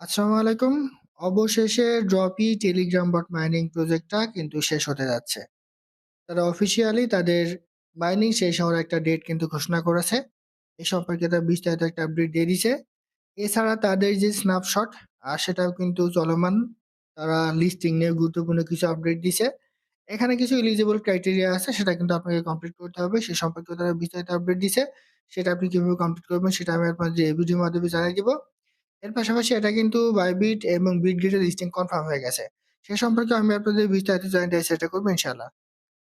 আসসালামু আলাইকুম। অবশেষে ড্রপি টেলিগ্রাম বট মাইনিং প্রজেক্টটা কিন্তু শেষ হতে যাচ্ছে। তারা অফিসিয়ালি তাদের মাইনিং শেষ হওয়ার একটা ডেট কিন্তু ঘোষণা করেছে। এ সম্পর্কে তারা বিস্তারিত একটা আপডেট দিয়ে দিছে। এছাড়া তাদের যে স্ন্যাপশট আ সেটাও কিন্তু চলমান। তারা লিস্টিং নিয়ে গুরুত্বপূর্ণ কিছু আপডেট দিছে। এখানে কিছু এলিজিবল ক্রাইটেরিয়া আছে, সেটা কিন্তু আপনাকে কমপ্লিট করতে হবে। সে সম্পর্কেও তারা বিস্তারিত আপডেট দিছে। সেটা আপনি কীভাবে কমপ্লিট করবেন, সেটা আমি আপনাদের এই ভিডিওর মাধ্যমে জানিয়ে দিব। এর পাশাপাশি এটা কিন্তু বাইবিট এবং বিট বিটগেটের লিস্টিং কনফার্ম হয়ে গেছে। সে সম্পর্কে আমি আপনাদের বিস্তারিত জানাতে চেষ্টা করব ইনশাআল্লাহ।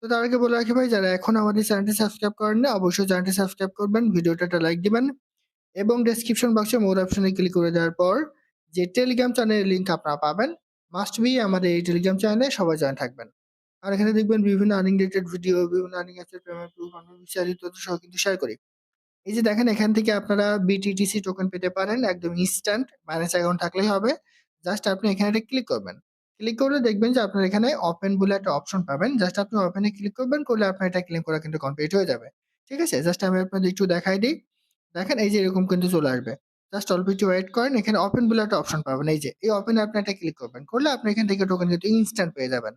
তো তার আগে বলে রাখি ভাই যারা এখন আমাদের চ্যানেলটি সাবস্ক্রাইব করেননি অবশ্যই চ্যানেলটি সাবস্ক্রাইব করবেন, ভিডিওটা একটা লাইক দিবেন এবং ডেসক্রিপশন বক্সে মোর অপশনে ক্লিক করে দেওয়ার পর যে টেলিগ্রাম চ্যানেলের লিংক আপনারা পাবেন মাস্ট বি আমাদের এই টেলিগ্রাম চ্যানেলে সবাই জয়েন থাকবেন। আর এখানে দেখবেন বিভিন্ন আর্নিং রিলেটেড ভিডিও, বিভিন্ন আর্নিং অ্যাপসের পেমেন্ট প্রুফ আমরা বিস্তারিত সহ কিন্তু শেয়ার করি। এই যে দেখেন, এখান থেকে আপনারা বিটিটিসি টোকেন পেতে পারেন, একদম ইনস্ট্যান্ট বাইন্যান্স অ্যাকাউন্ট থাকলেই হবে। জাস্ট আপনি এখানে একটা ক্লিক করবেন। ক্লিক করলে দেখবেন যে আপনার এখানে ওপেন বলে একটা অপশন পাবেন। জাস্ট আপনি ওপেন ক্লিক করবেন, করলে আপনার এটা ক্লেম করা কিন্তু কমপ্লিট হয়ে যাবে। ঠিক আছে? জাস্ট আমি আপনাদের একটু দেখাই দিই। দেখেন, এই যে এরকম কিন্তু চলে আসবে। জাস্ট অল্প একটু ওয়েট করেন। এখানে ওপেন বলে একটা অপশন পাবেন এই যে। এই ওপেন আপনি একটা ক্লিক করবেন। করলে আপনি এখান থেকে টোকেন কিন্তু ইনস্ট্যান্ট পেয়ে যাবেন।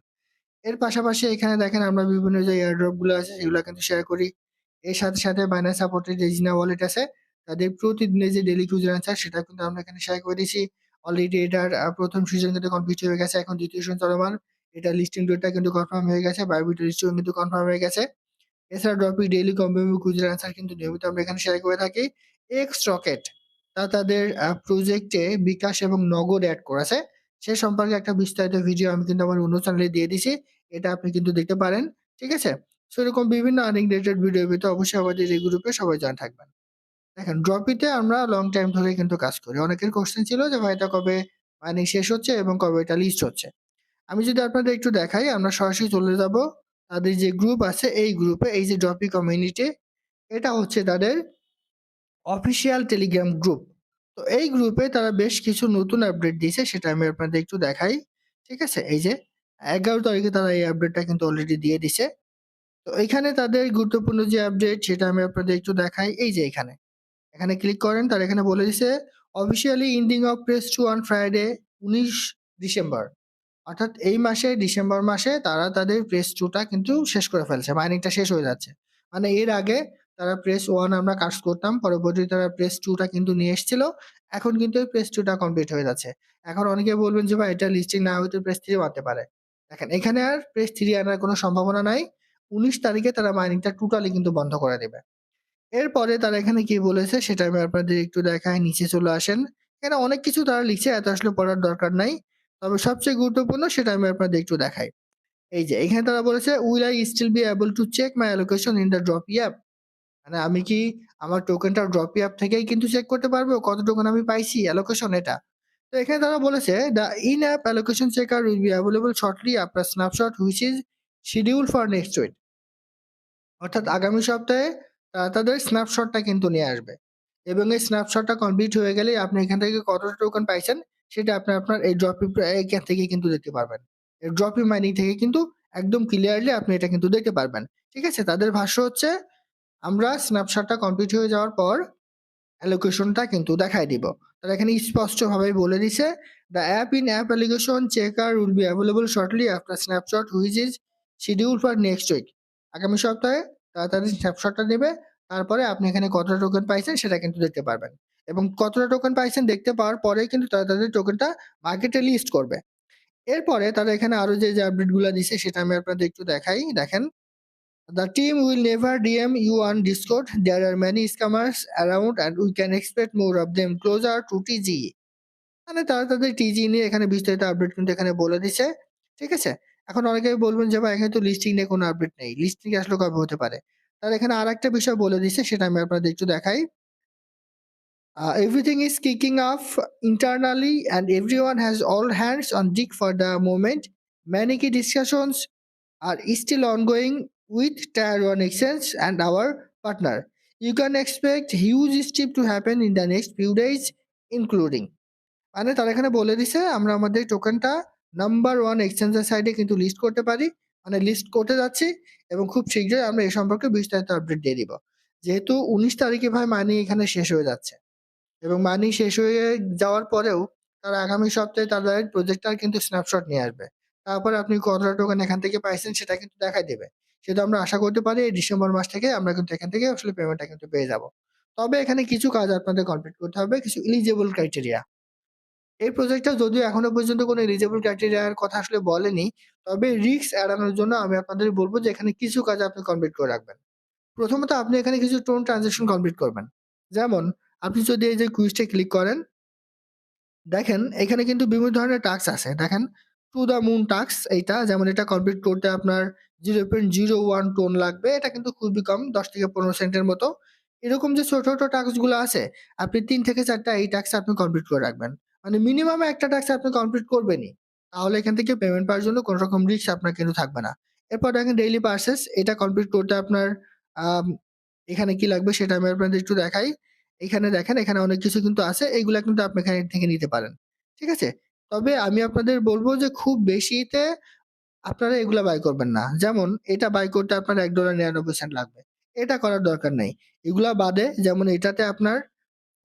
এর পাশাপাশি এখানে দেখেন, আমরা বিভিন্ন যে এয়ারড্রপগুলো আছে, সেগুলো কিন্তু শেয়ার করি। এর সাথে, সাথে বাইন্যান্স সাপোর্টেড যে জিনা ওয়ালেট আছে তাদের প্রতিদিনের যে ডেইলি কিউজ অ্যান্সার সেটা কিন্তু আমরা এখানে শেয়ার করে দিয়েছি। অলরেডি এটার প্রথম সিজন কিন্তু কমপ্লিট হয়ে গেছে। এখন দ্বিতীয় সিজন চলমান। এটা লিস্টিং ডেটটা কিন্তু কনফার্ম হয়ে গেছে। বাইবিটের লিস্টিং কিন্তু কনফার্ম হয়ে গেছে। এছাড়া ড্রপি ডেইলি কম্বিনেবল কুইজের অ্যান্সার কিন্তু নিয়মিত আমরা এখানে শেয়ার করে থাকি। এক্স রকেট তা তাদের প্রজেক্টে বিকাশ এবং নগদ অ্যাড করেছে। সে সম্পর্কে একটা বিস্তারিত ভিডিও আমি কিন্তু আমার অন্য চ্যানেলে দিয়ে দিছি। এটা আপনি কিন্তু দেখতে পারেন। ঠিক আছে? সো এরকম বিভিন্ন আর্নিং রিলেটেড ভিডিও পেতে অবশ্যই আমাদের এই গ্রুপে সবাই জয়েন থাকবেন। দেখেন ড্রপিতে আমরা লং টাইম ধরে কিন্তু কাজ করি। অনেকের কোয়েশ্চেন ছিল যে, ভাই, এটা কবে মাইনিং শেষ হচ্ছে এবং কবে এটা লিস্ট হচ্ছে। আমি যদি আপনাদের একটু দেখাই, আমরা সরাসরি চলে যাব তাদের যে গ্রুপ আছে, এই গ্রুপে এই যে ড্রপি কমিউনিটি এটা হচ্ছে তাদের অফিসিয়াল টেলিগ্রাম গ্রুপ। তো এই গ্রুপে তারা বেশ কিছু নতুন আপডেট দিয়েছে, সেটা আমি আপনাদের একটু দেখাই। ঠিক আছে? এই যে ১১ তারিখে তারা এই আপডেটটা কিন্তু অলরেডি দিয়ে দিছে। তো এখানে তাদের গুরুত্বপূর্ণ যে আপডেট সেটা আমি আপনাদের একটু দেখাই। এই যে এখানে। এখানে ক্লিক করেন, তারা এখানে বলে দিছে officially ending of press to on Friday ১৯ December. অর্থাৎ এই মাসে, ডিসেম্বর মাসে তারা তাদের প্রেস 2 টা কিন্তু শেষ করে ফেলছে। মাইনিংটা শেষ হয়ে যাচ্ছে। মানে এর আগে তারা প্রেস ওয়ান আমরা কাজ করতাম। পরবর্তীতে তারা প্রেস 2 টা কিন্তু নিয়ে এসেছিল। এখন কিন্তু এই প্রেস 2 টা কমপ্লিট হয়ে যাচ্ছে। এখন অনেকে বলবেন যে, ভাই, এটা লিস্টিং না হইতে প্রেস থ্রি আনতে পারে। দেখেন, এখানে আর প্রেস থ্রি আনার কোনো সম্ভাবনা নাই। ১৯ তারিখে তারা মাইনিংটা টোটালি কিন্তু বন্ধ করে দেবে এরপরে তারা এখানে কি বলেছে, সেটা আমি আপনাদের একটু দেখায় নিচে চলে আসেন। এখানে অনেক কিছু তারা লিখছে, এত আসলে পড়ার দরকার নাই। তবে সবচেয়ে গুরুত্বপূর্ণ সেটা আমি আপনাদের একটু দেখাই। এই যে, এখানে তারা বলেছে will I still be able to check my allocation in the Dropee app? মানে আমি কি আমার টোকেনটা ড্রপি অ্যাপ থেকেই কিন্তু চেক করতে পারব কত টোকেন আমি পাইছি অ্যালোকেশন এটা। তো এখানে তারা বলেছে the in app allocation checker will be available shortly after snapshot which is scheduled for next week. অর্থাৎ আগামী সপ্তাহে তারা তাদের স্ন্যাপশটটা কিন্তু নিয়ে আসবে। এবং এই স্ন্যাপশটটা কমপ্লিট হয়ে গেলেই আপনি এখান থেকে কতটা টোকেন পাইছেন, সেটা আপনি আপনার এই ড্রপি এখান থেকে কিন্তু দেখতে পারবেন। এই ড্রপি মাইনিং থেকে কিন্তু একদম ক্লিয়ারলি আপনি এটা কিন্তু দেখতে পারবেন। ঠিক আছে? তাদের ভাষ্য হচ্ছে, আমরা স্ন্যাপশটটা কমপ্লিট হয়ে যাওয়ার পর অ্যালোকেশনটা কিন্তু দেখায় দিব। তারা এখানে স্পষ্টভাবে বলে দিছে the app in app allocation checker will be available shortly after snapshot which is scheduled for next week. আগামী সপ্তাহে তাড়াতাড়ি স্ন্যাপশটটা দেবে। তারপরে আপনি এখানে কতটা টোকেন পাইছেন সেটা কিন্তু দেখতে পারবেন। এবং কতটা টোকেন পাইছেন দেখতে পাওয়ার পরে কিন্তু তারা তাদের টোকেনটা মার্কেটে লিস্ট করবে। এরপরে তারা এখানে আরও যে, যে আপডেটগুলা দিছে সেটা আমি আপনাদের একটু দেখাই। দেখেন The team will never DM you on Discord. There are many scammers around and we can expect more of them closer to TGE. মানে তারা তাদের TGE নিয়ে এখানে বিস্তারিত আপডেট কিন্তু এখানে বলে দিছে। ঠিক আছে? এখন অনেকে বলবেন যে, ভাই, এখানে তো লিস্টিং নিয়ে কোনো আপডেট নেই। লিস্টিং আসলে কবে হতে পারে? তার এখানে আর একটা বিষয় বলে দিচ্ছে সেটা আমি আপনাদের একটু দেখাই। Everything is kicking off internally and every one has all hands on deck for the moment many key discussions are still ongoing with tier one exchange and our partner you can expect huge steep to happen in the next few days including মানে তারা এখানে বলে দিছে, আমরা আমাদের টোকেনটা number one এক্সচেঞ্জের সাইডে কিন্তু লিস্ট করতে পারি মানে লিস্ট করতে যাচ্ছি এবং খুব শীঘ্রই আমরা এ সম্পর্কে বিস্তারিত আপডেট দিয়ে দিব যেহেতু উনিশ তারিখে ভাই মানি এখানে শেষ হয়ে যাচ্ছে এবং মানি শেষ হয়ে যাওয়ার পরেও তারা আগামী সপ্তাহে তাদের প্রজেক্টটার কিন্তু স্ন্যাপশট নিয়ে আসবে। তারপরে আপনি কতটা টোকেন এখান থেকে পাইছেন সেটা কিন্তু দেখায় দেবে। সেটা আমরা আশা করতে পারি এই ডিসেম্বর মাস থেকে আমরা কিন্তু এখান থেকে আসলে পেমেন্টটা কিন্তু পেয়ে যাব। তবে এখানে কিছু কাজ আপনাদের কমপ্লিট করতে হবে, কিছু এলিজিবল ক্রাইটেরিয়া। এই প্রজেক্টটা যদিও এখনও পর্যন্ত কোনো এলিজিবল ক্রাইটেরিয়ার কথা আসলে বলেনি, তবে রিস্ক এড়ানোর জন্য আমি আপনাদের বলব যে এখানে কিছু কাজ আপনি কমপ্লিট করে রাখবেন। প্রথমত আপনি এখানে কিছু টোন ট্রান্সেকশন কমপ্লিট করবেন। যেমন আপনি যদি এই যে কুইজটা ক্লিক করেন দেখেন এখানে কিন্তু বিভিন্ন ধরনের টাস্ক আছে। দেখেন টু দ্য মুন টাস্ক এইটা যেমন এটা কমপ্লিট করতে আপনার 0.01 টোন লাগবে। এটা কিন্তু খুবই কম ১০ থেকে ১৫ সেন্টের মতো। এরকম যে ছোট, ছোট টাস্কগুলো আছে আপনি তিন থেকে ৪ টা এই টাস্ক আপনি কমপ্লিট করে রাখবেন। মানে মিনিমাম একটা টাস্ক আপনি কমপ্লিট করবেনই। তাহলে এখান থেকে পেমেন্ট পাওয়ার জন্য কোন রকম রিস্ক আপনার কিন্তু থাকবে না। এরপর দেখেন ডেইলি পার্সেস এটা কমপ্লিট করতে আপনার এখানে কি লাগবে সেটা আমি আপনাদের একটু দেখাই। এখানে দেখেন, এখানে অনেক কিছু কিন্তু আছে। এগুলা কিন্তু আপনি এখানে থেকে নিতে পারেন। ঠিক আছে? তবে আমি আপনাদের বলব যে খুব বেশিতে আপনারা এগুলো বাই করবেন না। যেমন এটা বাই করতে আপনার $১.৯৯ লাগবে। এটা করার দরকার নাই। এগুলা বাদে যেমন এটাতে আপনার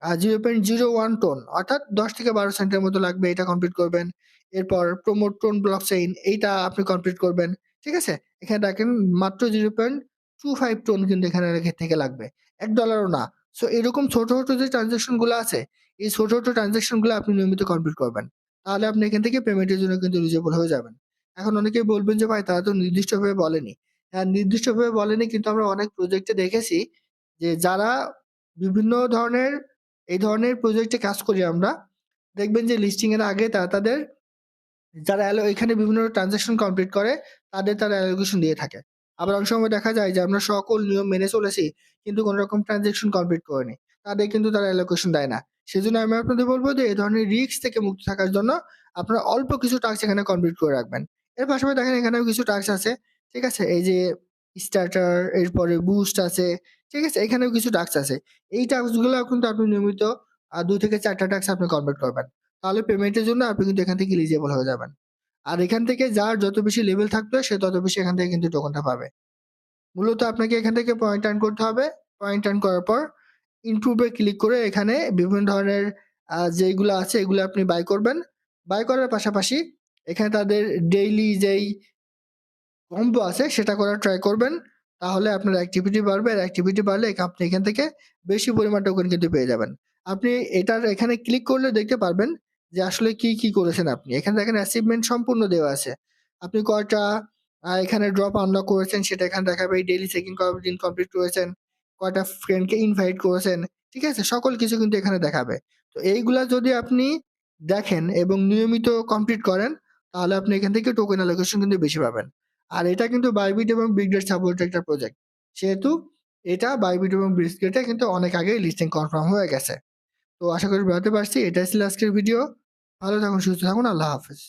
আ 0.01 টোন অর্থাৎ ১০ থেকে ১২ সেন্টের মতো লাগবে এটা কমপ্লিট করবেন। এরপর প্রমোট টোন ব্লকচেইন এইটা আপনি কমপ্লিট করবেন। ঠিক আছে? এখানে দেখেন মাত্র 0.25 টোন কিন্তু এখানে থেকে লাগবে। $১ ও না। সো এরকম ছোট, ছোট যে ট্রানজেকশনগুলো আছে, এই ছোট, ছোট ট্রানজেকশনগুলো আপনি নিয়মিত কমপ্লিট করবেন। তাহলে আপনি এখান থেকে পেমেন্টের জন্য কিন্তু এলিজিবল হয়ে যাবেন। এখন অনেকেই বলবেন যে ভাই তারা তো নির্দিষ্টভাবে বলেনি। হ্যাঁ, নির্দিষ্টভাবে বলেনি কিন্তু আমরা অনেক প্রজেক্টে দেখেছি যে যারা বিভিন্ন ধরনের এই ধরনের প্রজেক্টে কাজ করি আমরা, দেখবেন যে লিস্টিং এর আগে তারা তাদের যারা অ্যালো এখানে বিভিন্ন ট্রান্সেকশন কমপ্লিট করে তাদের তারা অ্যালোকেশন দিয়ে থাকে। আবার অনেক সময় দেখা যায় যে আমরা সকল নিয়ম মেনে চলেছি কিন্তু কোন রকম ট্রান্সেকশন কমপ্লিট করিনি। তাদের কিন্তু তারা অ্যালোকেশন দেয় না। সেজন্য আমি আপনাদের বলব যে এই ধরনের রিস্ক থেকে মুক্ত থাকার জন্য আপনারা অল্প কিছু টাস্ক এখানে কমপ্লিট করে রাখবেন। এর পাশাপাশি দেখেন এখানেও কিছু টাস্ক আছে। ঠিক আছে? এই যে স্টার্টার এরপরে বুস্ট আছে। ঠিক আছে? এখানেও কিছু টাস্ক আছে। এই টাস্কগুলো কিন্তু আপনি নিয়মিত ২ থেকে ৪ টা টাস্ক আপনি কমপ্লিট করবেন। তাহলে পেমেন্টের জন্য আপনি কিন্তু এখান থেকে এলিজিবল হয়ে যাবেন। আর এখান থেকে যার যত বেশি লেভেল থাকবে, সে তত বেশি এখান থেকে কিন্তু টোকেনটা পাবে। মূলত আপনাকে এখান থেকে পয়েন্ট আর্ন করতে হবে। পয়েন্ট আর্ন করার পর ইমপ্রুভ এ ক্লিক করে এখানে বিভিন্ন ধরনের, আ, যেইগুলা আছে এগুলো আপনি বাই করবেন। বাই করার পাশাপাশি এখানে তাদের ডেইলি যেই কম্বো আছে, সেটা করার ট্রাই করবেন। তাহলে আপনার অ্যাক্টিভিটি বাড়বে। আর অ্যাক্টিভিটি বাড়লে আপনি এখান থেকে বেশি পরিমাণ টোকেন কিন্তু পেয়ে যাবেন। আপনি এটার এখানে ক্লিক করলে দেখতে পারবেন যে আসলে কি, কি করেছেন আপনি। এখানে দেখেন অ্যাচিভমেন্ট সম্পূর্ণ দেওয়া আছে। আপনি কয়টা এখানে ড্রপ আনলক করেছেন সেটা এখানে দেখাবে। ডেইলি চেকিং কতদিন কমপ্লিট করেছেন, কয়টা ফ্রেন্ডকে ইনভাইট করেছেন। ঠিক আছে? সকল কিছু কিন্তু এখানে দেখাবে। তো এইগুলা যদি আপনি দেখেন এবং নিয়মিত কমপ্লিট করেন তাহলে আপনি এখান থেকে টোকেন অ্যালোকেশন কিন্তু বেশি পাবেন। আর এটা কিন্তু বাইবিট এবং বিগ্রেড সাপোর্ট একটা প্রজেক্ট। সেহেতু এটা বাইবিট এবং ব্রিজগেটে কিন্তু অনেক আগেই লিস্টিং কনফার্ম হয়ে গেছে। তো আশা করি বেরোতে পারছি। এটাই ছিল আজকের ভিডিও। ভালো থাকুন, সুস্থ থাকুন। আল্লাহ হাফেজ।